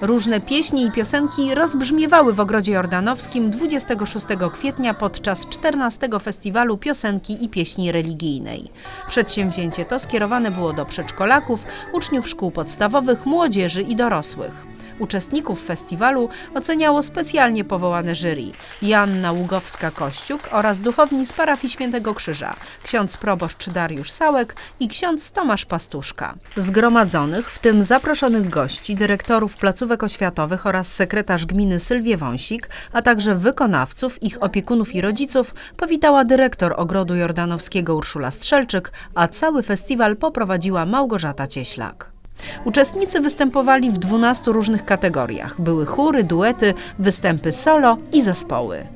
Różne pieśni i piosenki rozbrzmiewały w Ogrodzie Jordanowskim 26 kwietnia podczas 14 Festiwalu Piosenki i Pieśni Religijnej. Przedsięwzięcie to skierowane było do przedszkolaków, uczniów szkół podstawowych, młodzieży i dorosłych. Uczestników festiwalu oceniało specjalnie powołane jury Joanna Ługowska-Kościuk oraz duchowni z parafii Świętego Krzyża, ksiądz proboszcz Dariusz Sałek i ksiądz Tomasz Pastuszka. Zgromadzonych, w tym zaproszonych gości, dyrektorów placówek oświatowych oraz sekretarz gminy Sylwie Wąsik, a także wykonawców, ich opiekunów i rodziców, powitała dyrektor Ogrodu Jordanowskiego Urszula Strzelczyk, a cały festiwal poprowadziła Małgorzata Cieślak. Uczestnicy występowali w 12 różnych kategoriach. Były chóry, duety, występy solo i zespoły.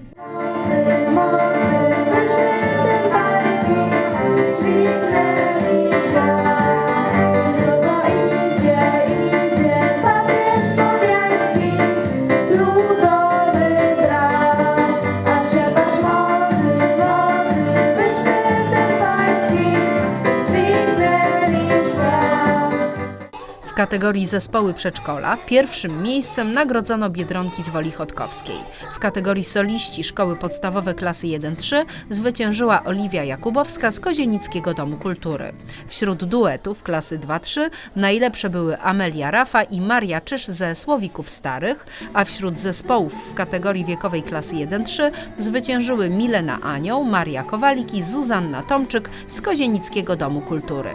W kategorii zespoły przedszkola pierwszym miejscem nagrodzono Biedronki z Woli Chodkowskiej. W kategorii soliści szkoły podstawowe klasy 1-3 zwyciężyła Oliwia Jakubowska z Kozienickiego Domu Kultury. Wśród duetów klasy 2-3 najlepsze były Amelia Rafa i Maria Czysz ze Słowików Starych, a wśród zespołów w kategorii wiekowej klasy 1-3 zwyciężyły Milena Anioł, Maria Kowalik i Zuzanna Tomczyk z Kozienickiego Domu Kultury.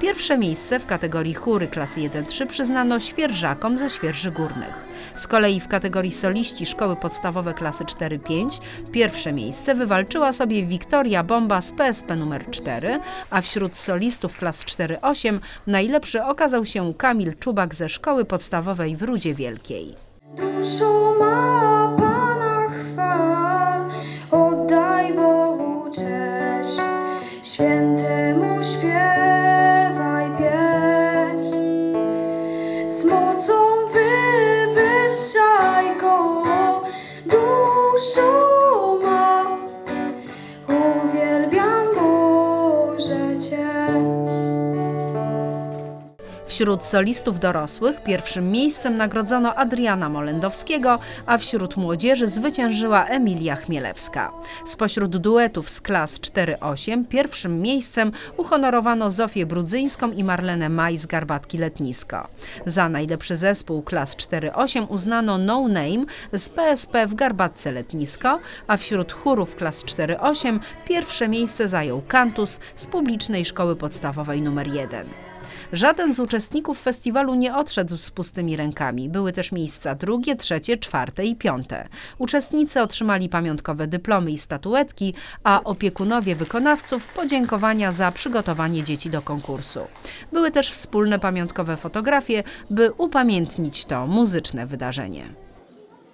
Pierwsze miejsce w kategorii chóry klasy 1-3 przyznano świeżakom ze Świerży Górnych. Z kolei w kategorii soliści szkoły podstawowe klasy 4-5 pierwsze miejsce wywalczyła sobie Wiktoria Bomba z PSP nr 4, a wśród solistów klas 4-8 najlepszy okazał się Kamil Czubak ze szkoły podstawowej w Rudzie Wielkiej. Duszo ma Pana chwal, oddaj Bogu cześć, świętemu śpiewaj Wśród solistów dorosłych pierwszym miejscem nagrodzono Adriana Molendowskiego, a wśród młodzieży zwyciężyła Emilia Chmielewska. Spośród duetów z klas 4-8 pierwszym miejscem uhonorowano Zofię Brudzyńską i Marlenę Maj z Garbatki Letnisko. Za najlepszy zespół klas 4-8 uznano No Name z PSP w Garbatce Letnisko, a wśród chórów klas 4-8 pierwsze miejsce zajął Kantus z publicznej szkoły podstawowej nr 1. Żaden z uczestników festiwalu nie odszedł z pustymi rękami. Były też miejsca drugie, trzecie, czwarte i piąte. Uczestnicy otrzymali pamiątkowe dyplomy i statuetki, a opiekunowie wykonawców podziękowania za przygotowanie dzieci do konkursu. Były też wspólne pamiątkowe fotografie, by upamiętnić to muzyczne wydarzenie.